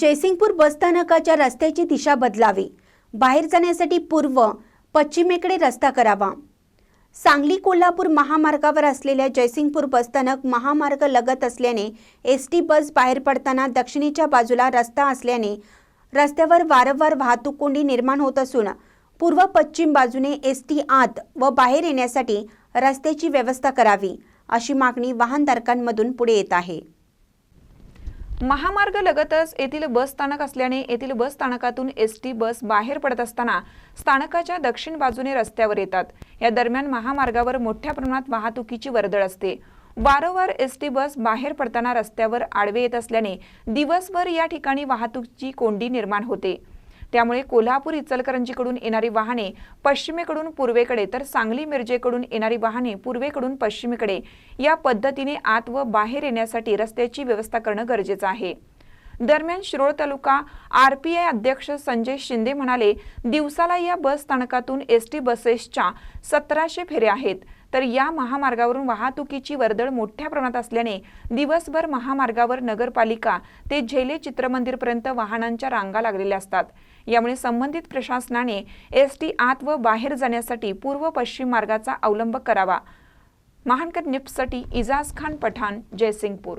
जयसिंगपूर बसस्थानकाच्या रस्त्याची दिशा बदलावी. बाहेर जाण्यासाठी पूर्व पश्चिमेकडे रस्ता करावा. सांगली कोल्हापूर महामार्गावर असलेल्या जयसिंगपूर बसस्थानक महामार्ग लगत असल्याने एस टी बस बाहेर पडताना दक्षिणेच्या बाजूला रस्ता असल्याने रस्त्यावर वारंवार वाहतूक कोंडी निर्माण होत असून पूर्व पश्चिम बाजूने एस टी आत व बाहेर येण्यासाठी रस्त्याची व्यवस्था करावी अशी मागणी वाहनधारकांमधून पुढे येत आहे. महामार्ग लगतच येथील बस स्थानक असल्याने येथील बस स्थानकातून एस टी बस बाहेर पडत असताना स्थानकाच्या दक्षिण बाजूने रस्त्यावर येतात. या दरम्यान महामार्गावर मोठ्या प्रमाणात वाहतुकीची वर्दळ असते. वारंवार एस टी बस बाहेर पडताना रस्त्यावर आडवे येत असल्याने दिवसभर या ठिकाणी वाहतुकीची कोंडी निर्माण होते. त्यामुळे कोल्हापूर इचलकरंजीकडून येणारी वाहने पश्चिमेकडून पूर्वेकडे तर सांगली मिरजेकडून येणारी वाहने पूर्वेकडून पश्चिमेकडे या पद्धतीने आत व बाहेर येण्यासाठी रस्त्याची व्यवस्था करणं गरजेचं आहे. दरम्यान शिरोळ तालुका आरपीआय अध्यक्ष संजय शिंदे म्हणाले दिवसाला या बस स्थानकातून एस टी बसेसच्या सतराशे फेऱ्या आहेत. तर या महामार्गावरून वाहतुकीची वर्दळ मोठ्या प्रमाणात असल्याने दिवसभर महामार्गावर नगरपालिका ते झेले चित्रमंदिरपर्यंत वाहनांच्या रांगा लागलेल्या असतात. यामुळे संबंधित प्रशासनाने एस टी आत व बाहेर जाण्यासाठी पूर्व पश्चिम मार्गाचा अवलंब करावा. महानकर निप्ससाठी इजाज खान पठाण जयसिंगपूर.